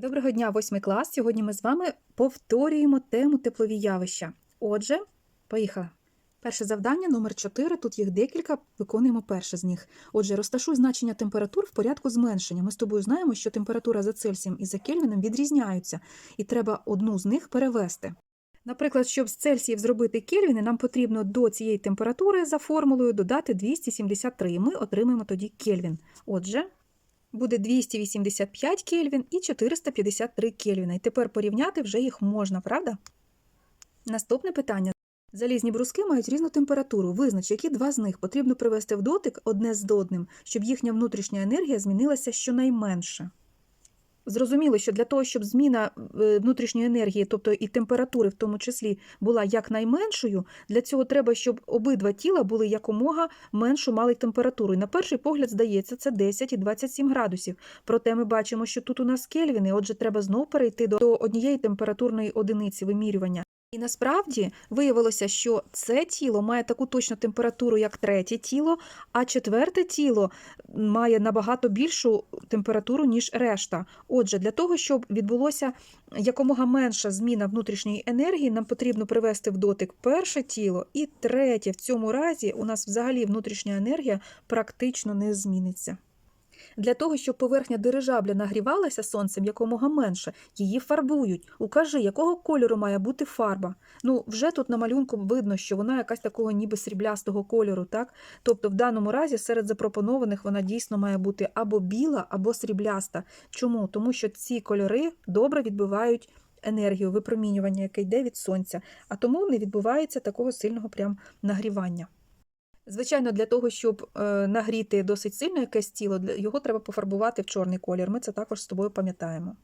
Доброго дня, восьмий клас. Сьогодні ми з вами повторюємо тему теплові явища. Отже, поїхали. Перше завдання номер 4 Тут їх декілька. Виконуємо перше з них. Отже, розташуй значення температур в порядку зменшення. Ми з тобою знаємо, що температура за Цельсієм і за Кельвіном відрізняються, і треба одну з них перевести. Наприклад, щоб з Цельсіїв зробити Кельвіни, нам потрібно до цієї температури за формулою додати 273, і ми отримаємо тоді Кельвін. Отже, буде 285 Кельвін і 453 Кельвіна. І тепер порівняти вже їх можна, правда? Наступне питання. Залізні бруски мають різну температуру. Визнач, які два з них потрібно привести в дотик одне з одним, щоб їхня внутрішня енергія змінилася щонайменше. Зрозуміло, що для того, щоб зміна е, внутрішньої енергії, тобто і температури в тому числі, була якнайменшою, для цього треба, щоб обидва тіла були якомога меншу мали температуру. І на перший погляд, здається, це 10 і 27 градусів. Проте ми бачимо, що тут у нас кельвіни, отже, треба знов перейти до однієї температурної одиниці вимірювання. І насправді виявилося, що це тіло має таку точну температуру, як третє тіло, а четверте тіло має набагато більшу температуру, ніж решта. Отже, для того, щоб відбулося якомога менша зміна внутрішньої енергії, нам потрібно привести в дотик перше тіло і третє. В цьому разі у нас взагалі внутрішня енергія практично не зміниться. Для того, щоб поверхня дирижабля нагрівалася сонцем якомога менше, її фарбують. Укажи, якого кольору має бути фарба. Ну, вже тут на малюнку видно, що вона якась такого ніби сріблястого кольору, так? Тобто, в даному разі серед запропонованих вона дійсно має бути або біла, або срібляста. Чому? Тому що ці кольори добре відбивають енергію випромінювання, яке йде від сонця, а тому не відбувається такого сильного прям нагрівання. Звичайно, для того, щоб е, нагріти досить сильно якесь тіло, його треба пофарбувати в чорний колір. Ми це також з тобою пам'ятаємо.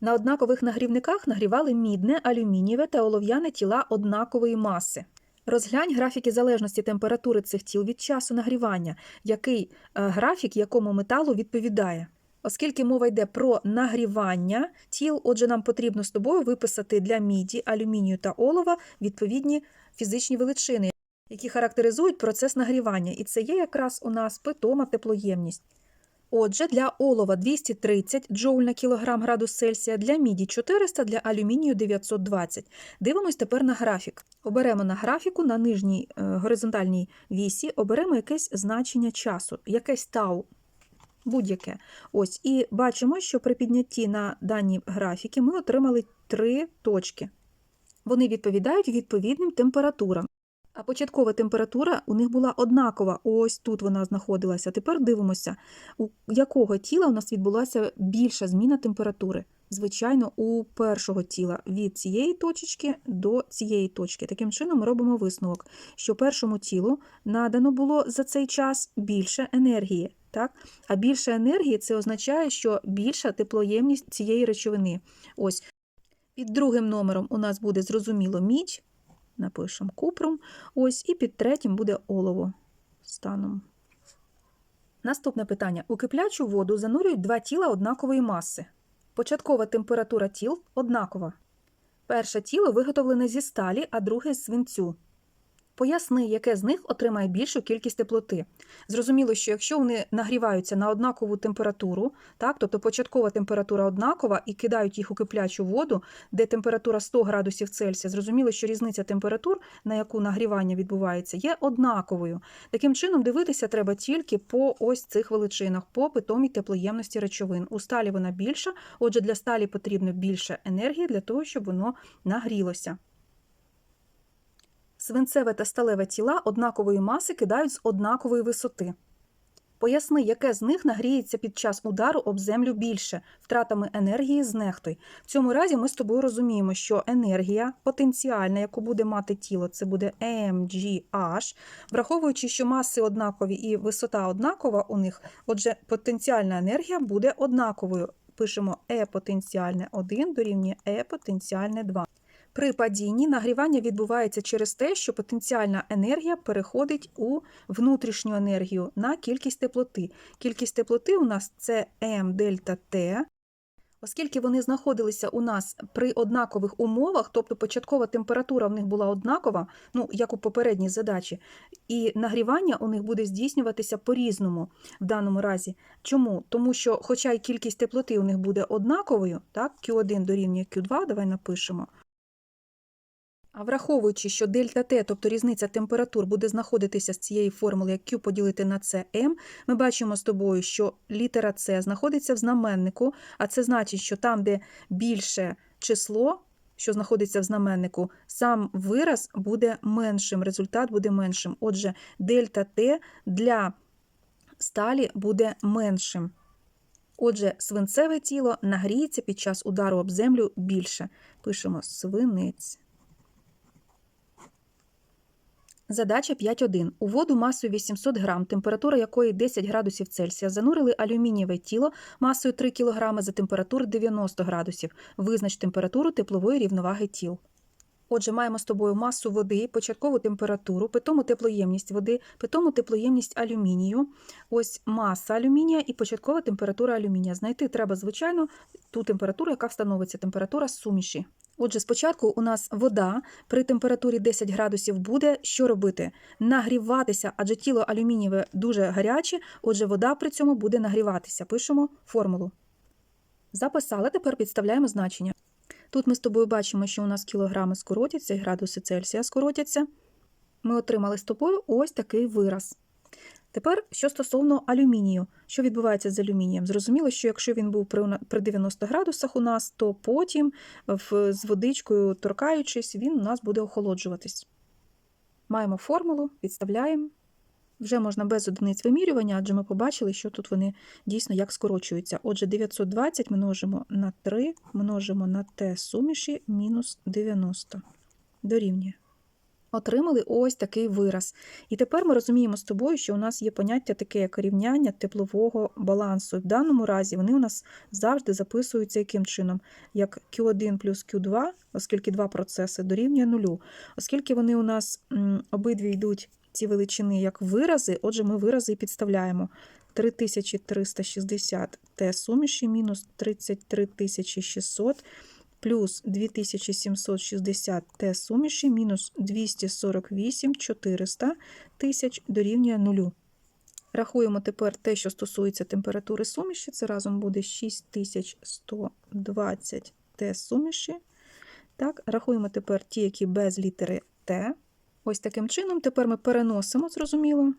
На однакових нагрівниках нагрівали мідне, алюмінієве та олов'яне тіла однакової маси. Розглянь графіки залежності температури цих тіл від часу нагрівання, який е, графік якому металу відповідає. Оскільки мова йде про нагрівання тіл, отже, нам потрібно з тобою виписати для міді, алюмінію та олова відповідні фізичні величини, які характеризують процес нагрівання, і це є якраз у нас питома теплоємність. Отже, для олова 230 джоуль на кілограм градус Цельсія, для міді 400, для алюмінію 920. Дивимось тепер на графік. Оберемо на графіку на нижній е, горизонтальній вісі, оберемо якесь значення часу, якесь тау, будь-яке. Ось, і бачимо, що при піднятті на дані графіки ми отримали три точки. Вони відповідають відповідним температурам. А початкова температура у них була однакова. Ось тут вона знаходилася. Тепер дивимося, у якого тіла у нас відбулася більша зміна температури. Звичайно, у першого тіла від цієї точечки до цієї точки. Таким чином, ми робимо висновок, що першому тілу надано було за цей час більше енергії. Так? А більше енергії це означає, що більша теплоємність цієї речовини. Ось під другим номером у нас буде зрозуміло мідь, напишемо купрум. Ось, і під третім буде олово станом. Наступне питання. У киплячу воду занурюють два тіла однакової маси. Початкова температура тіл однакова. Перше тіло виготовлене зі сталі, а друге з свинцю. Поясни, яке з них отримає більшу кількість теплоти. Зрозуміло, що якщо вони нагріваються на однакову температуру, так, тобто початкова температура однакова і кидають їх у киплячу воду, де температура 100 градусів Цельсія, зрозуміло, що різниця температур, на яку нагрівання відбувається, є однаковою. Таким чином, дивитися треба тільки по ось цих величинах, по питомій теплоємності речовин. У сталі вона більша, отже, для сталі потрібно більше енергії для того, щоб воно нагрілося. Свинцеве та сталеве тіла однакової маси кидають з однакової висоти. Поясни, яке з них нагріється під час удару об землю більше, втратами енергії знехтуй. В цьому разі ми з тобою розуміємо, що енергія потенціальна, яку буде мати тіло, це буде mgh, враховуючи, що маси однакові і висота однакова у них, отже, потенціальна енергія буде однаковою. Пишемо E потенціальне 1 дорівнює E потенціальне 2. При падінні нагрівання відбувається через те, що потенціальна енергія переходить у внутрішню енергію на кількість теплоти. Кількість теплоти у нас це М дельта Т. Оскільки вони знаходилися у нас при однакових умовах, тобто початкова температура в них була однакова, ну як у попередній задачі, і нагрівання у них буде здійснюватися по-різному в даному разі. Чому? Тому що, хоча й кількість теплоти у них буде однаковою, так, Q1 дорівнює Q2, давай напишемо. А враховуючи, що дельта Т, тобто різниця температур, буде знаходитися з цієї формули, як Q поділити на CM, ми бачимо з тобою, що літера С знаходиться в знаменнику, а це значить, що там, де більше число, що знаходиться в знаменнику, сам вираз буде меншим, результат буде меншим. Отже, дельта Т для сталі буде меншим. Отже, свинцеве тіло нагріється під час удару об землю більше. Пишемо свинець. Задача 5.1. У воду масою 800 грам, температура якої 10 градусів Цельсія, занурили алюмінієве тіло масою 3 кг за температури 90 градусів. Визнач температуру теплової рівноваги тіл. Отже, маємо з тобою масу води, початкову температуру, питому теплоємність води, питому теплоємність алюмінію, ось маса алюмінія і початкова температура алюмінія. Знайти треба, звичайно, ту температуру, яка встановиться, температура суміші. Отже, спочатку у нас вода при температурі 10 градусів буде що робити? Нагріватися, адже тіло алюмінієве дуже гаряче, отже, вода при цьому буде нагріватися. Пишемо формулу. Записали, тепер підставляємо значення. Тут ми з тобою бачимо, що у нас кілограми скоротяться і градуси Цельсія скоротяться. Ми отримали з тобою ось такий вираз. Тепер, що стосовно алюмінію, що відбувається з алюмінієм? Зрозуміло, що якщо він був при при 90 градусах у нас, то потім з водичкою торкаючись, він у нас буде охолоджуватись. Маємо формулу, підставляємо. Вже можна без одиниць вимірювання, адже ми побачили, що тут вони дійсно як скорочуються. Отже, 920 множимо на 3, множимо на Т суміші мінус 90. Дорівнює. Отримали ось такий вираз. І тепер ми розуміємо з тобою, що у нас є поняття таке, як рівняння теплового балансу. В даному разі вони у нас завжди записуються яким чином? Як Q1 плюс Q2, оскільки два процеси дорівнює нулю. Оскільки вони у нас обидві йдуть ці величини як вирази, отже, ми вирази і підставляємо. 3360 Т суміші мінус 33600 плюс 2760 Т суміші мінус 248 400 тисяч дорівнює нулю. Рахуємо тепер те, що стосується температури суміші, це разом буде 6120 Т суміші. Так, Рахуємо тепер ті, які без літери Т. Ось таким чином тепер ми переносимо, зрозуміло.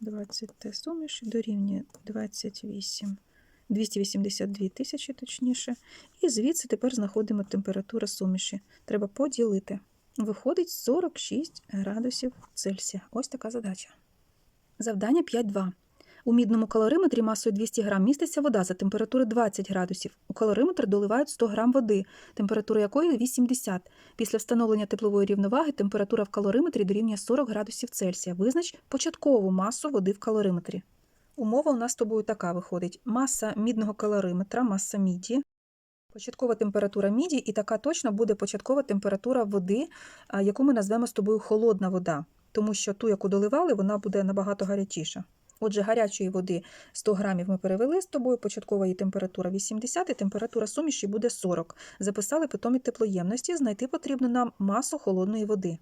20 Т суміш дорівнює 28. 282 тисячі, точніше. І звідси тепер знаходимо температуру суміші. Треба поділити. Виходить 46 градусів Цельсія. Ось така задача. Завдання 5.2. У мідному калориметрі масою 200 грам міститься вода за температури 20 градусів. У калориметр доливають 100 грам води, температура якої 80. Після встановлення теплової рівноваги температура в калориметрі дорівнює 40 градусів Цельсія. Визнач початкову масу води в калориметрі. Умова у нас з тобою така виходить: маса мідного калориметра, маса міді, початкова температура міді, і така точно буде початкова температура води, яку ми назвемо з тобою холодна вода, тому що ту, яку доливали, вона буде набагато гарячіша. Отже, гарячої води 100 грамів ми перевели з тобою, початкова її температура 80, і температура суміші буде 40. Записали питомі теплоємності, знайти потрібно нам масу холодної води.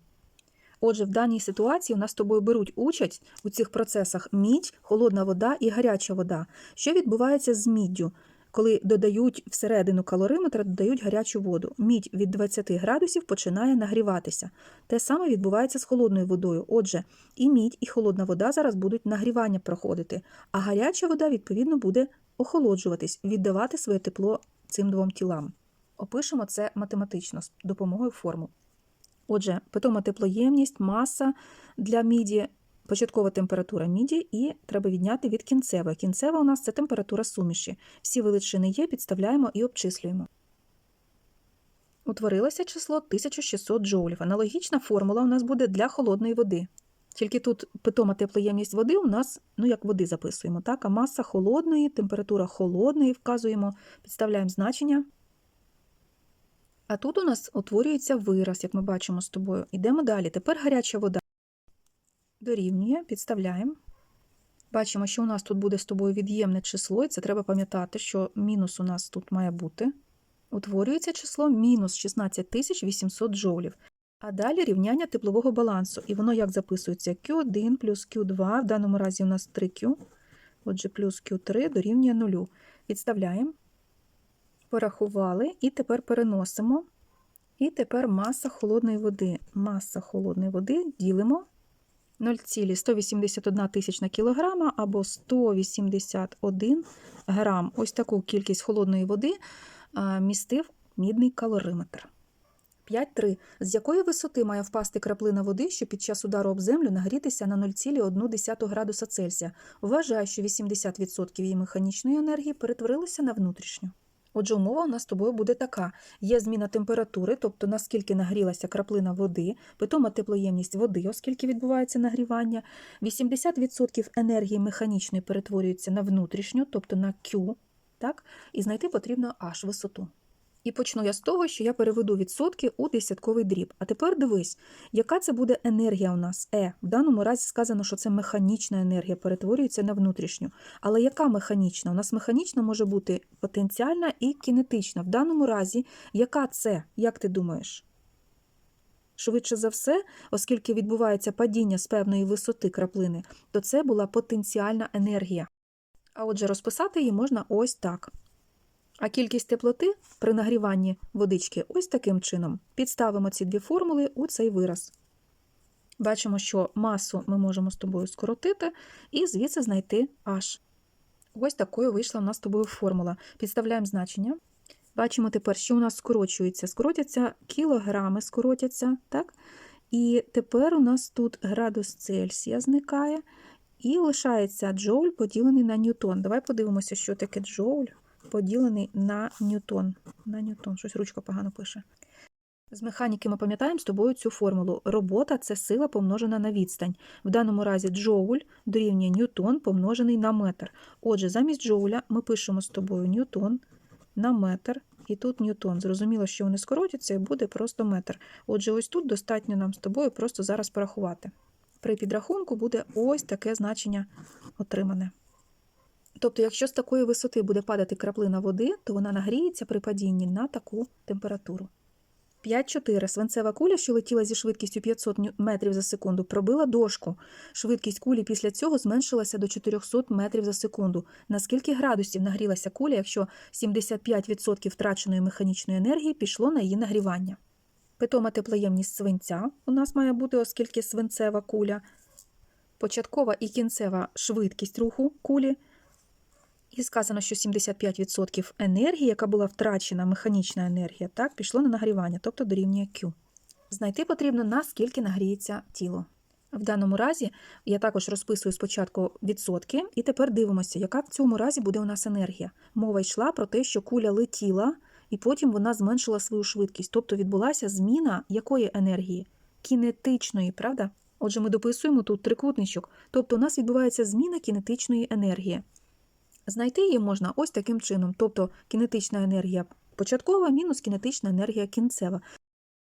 Отже, в даній ситуації у нас з тобою беруть участь у цих процесах мідь, холодна вода і гаряча вода. Що відбувається з міддю? Коли додають всередину калориметра, додають гарячу воду. Мідь від 20 градусів починає нагріватися. Те саме відбувається з холодною водою. Отже, і мідь, і холодна вода зараз будуть нагрівання проходити, а гаряча вода, відповідно, буде охолоджуватись, віддавати своє тепло цим двом тілам. Опишемо це математично з допомогою формул. Отже, питома теплоємність, маса для міді, початкова температура міді, і треба відняти від кінцевої. Кінцева у нас це температура суміші. Всі величини є, підставляємо і обчислюємо. Утворилося число 1600 джоулів. Аналогічна формула у нас буде для холодної води. Тільки тут питома теплоємність води у нас, ну як води записуємо, так? а маса холодної, температура холодної вказуємо, підставляємо значення. А тут у нас утворюється вираз, як ми бачимо з тобою. Йдемо далі. Тепер гаряча вода дорівнює, підставляємо. Бачимо, що у нас тут буде з тобою від'ємне число, і це треба пам'ятати, що мінус у нас тут має бути. Утворюється число мінус 16800 джоулів. А далі рівняння теплового балансу. І воно як записується? Q1 плюс Q2, в даному разі у нас 3Q, отже, плюс Q3 дорівнює 0. Відставляємо, порахували, і тепер переносимо. І тепер маса холодної води. Маса холодної води ділимо 0,181 тисячна кілограма або 181 грам. Ось таку кількість холодної води містив мідний калориметр. 5.3. З якої висоти має впасти краплина води, щоб під час удару об землю нагрітися на 0,1 градуса Цельсія? Вважаю, що 80% її механічної енергії перетворилося на внутрішню. Отже, умова у нас з тобою буде така: є зміна температури, тобто наскільки нагрілася краплина води, питома теплоємність води, оскільки відбувається нагрівання. 80% енергії механічної перетворюється на внутрішню, тобто на Q, так? і знайти потрібно аж висоту. І почну я з того, що я переведу відсотки у десятковий дріб. А тепер дивись, яка це буде енергія у нас? Е. В даному разі сказано, що це механічна енергія, перетворюється на внутрішню. Але яка механічна? У нас механічна може бути потенціальна і кінетична. В даному разі, яка це, як ти думаєш? Швидше за все, оскільки відбувається падіння з певної висоти краплини, то це була потенціальна енергія. А отже, розписати її можна ось так. А кількість теплоти при нагріванні водички ось таким чином. Підставимо ці дві формули у цей вираз. Бачимо, що масу ми можемо з тобою скоротити і звідси знайти H. Ось такою вийшла у нас з тобою формула. Підставляємо значення. Бачимо тепер, що у нас скорочується. Скоротяться кілограми, скоротяться, так? І тепер у нас тут градус Цельсія зникає, і лишається джоуль поділений на ньютон. Давай подивимося, що таке джоуль поділений на ньютон. На ньютон, щось ручка погано пише. З механіки ми пам'ятаємо з тобою цю формулу. Робота це сила помножена на відстань. В даному разі джоуль дорівнює ньютон помножений на метр. Отже, замість джоуля ми пишемо з тобою ньютон на метр, і тут ньютон. Зрозуміло, що вони скоротяться і буде просто метр. Отже, ось тут достатньо нам з тобою просто зараз порахувати. При підрахунку буде ось таке значення отримане. Тобто, якщо з такої висоти буде падати краплина води, то вона нагріється при падінні на таку температуру. 5-4. Свинцева куля, що летіла зі швидкістю 500 метрів за секунду, пробила дошку. Швидкість кулі після цього зменшилася до 400 метрів за секунду. На скільки градусів нагрілася куля, якщо 75% втраченої механічної енергії пішло на її нагрівання? Питома теплоємність свинця у нас має бути, оскільки свинцева куля, початкова і кінцева швидкість руху кулі – і сказано, що 75% енергії, яка була втрачена, механічна енергія, так, пішло на нагрівання, тобто дорівнює Q. Знайти потрібно, наскільки нагріється тіло. В даному разі я також розписую спочатку відсотки, і тепер дивимося, яка в цьому разі буде у нас енергія. Мова йшла про те, що куля летіла, і потім вона зменшила свою швидкість, тобто відбулася зміна якої енергії? Кінетичної, правда? Отже, ми дописуємо тут трикутничок, тобто у нас відбувається зміна кінетичної енергії. Знайти її можна ось таким чином, тобто кінетична енергія початкова мінус кінетична енергія кінцева,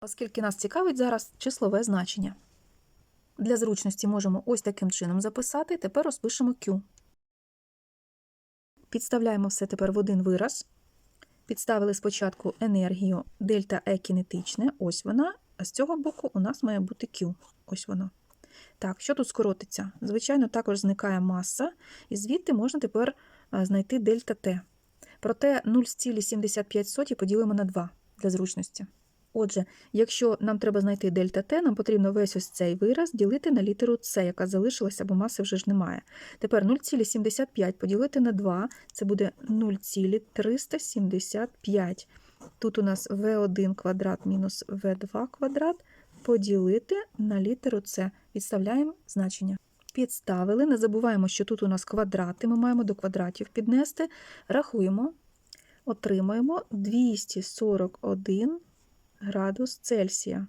оскільки нас цікавить зараз числове значення. Для зручності можемо ось таким чином записати, тепер розпишемо Q. Підставляємо все тепер в один вираз. Підставили спочатку енергію дельта Е кінетичне, ось вона, а з цього боку у нас має бути Q. Ось воно. Так, що тут скоротиться? Звичайно, також зникає маса, і звідти можна тепер знайти дельта Т. Проте 0,75 поділимо на 2 для зручності. Отже, якщо нам треба знайти дельта Т, нам потрібно весь ось цей вираз ділити на літеру С, яка залишилася, бо маси вже ж немає. Тепер 0,75 поділити на 2 це буде 0,375. Тут у нас В1 квадрат мінус В2 квадрат поділити на літеру С. Відставляємо значення. Підставили, не забуваємо, що тут у нас квадрати, ми маємо до квадратів піднести. Рахуємо, отримаємо 241 градус Цельсія.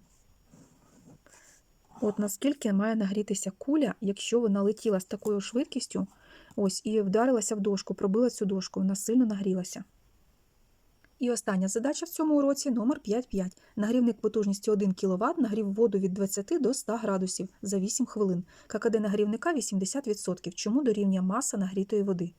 От наскільки має нагрітися куля, якщо вона летіла з такою швидкістю, ось і вдарилася в дошку, пробила цю дошку, вона сильно нагрілася. І остання задача в цьому уроці номер 5.5. Нагрівник потужністю 1 кВт нагрів воду від 20 до 100 градусів за 8 хвилин. ККД нагрівника 80%, чому дорівнює маса нагрітої води.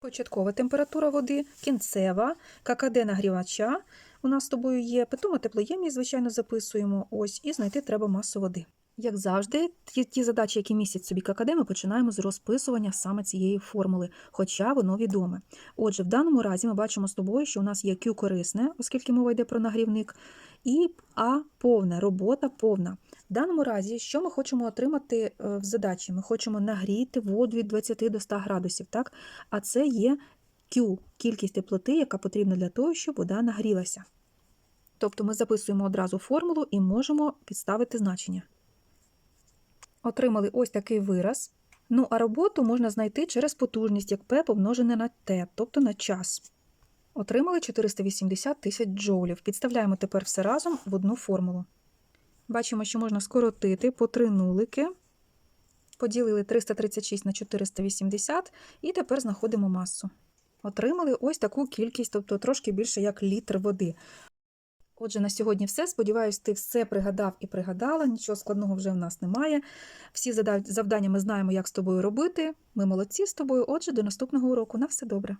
Початкова температура води, кінцева, ККД нагрівача. У нас з тобою є питома теплоємність, звичайно, записуємо. Ось, і знайти треба масу води. Як завжди, ті, ті задачі, які містять собі ККД, ми починаємо з розписування саме цієї формули, хоча воно відоме. Отже, в даному разі ми бачимо з тобою, що у нас є Q корисне, оскільки мова йде про нагрівник, і А повна, робота повна. В даному разі, що ми хочемо отримати е, в задачі? Ми хочемо нагріти воду від 20 до 100 градусів, так? а це є Q, кількість теплоти, яка потрібна для того, щоб вода нагрілася. Тобто ми записуємо одразу формулу і можемо підставити значення. Отримали ось такий вираз. Ну, а роботу можна знайти через потужність, як P помножене на T, тобто на час. Отримали 480 тисяч джоулів. Підставляємо тепер все разом в одну формулу. Бачимо, що можна скоротити по три нулики. Поділили 336 на 480 і тепер знаходимо масу. Отримали ось таку кількість, тобто трошки більше як літр води. Отже, на сьогодні все. Сподіваюсь, ти все пригадав і пригадала. Нічого складного вже в нас немає. Всі завдання ми знаємо, як з тобою робити. Ми молодці з тобою. Отже, до наступного уроку. На все добре.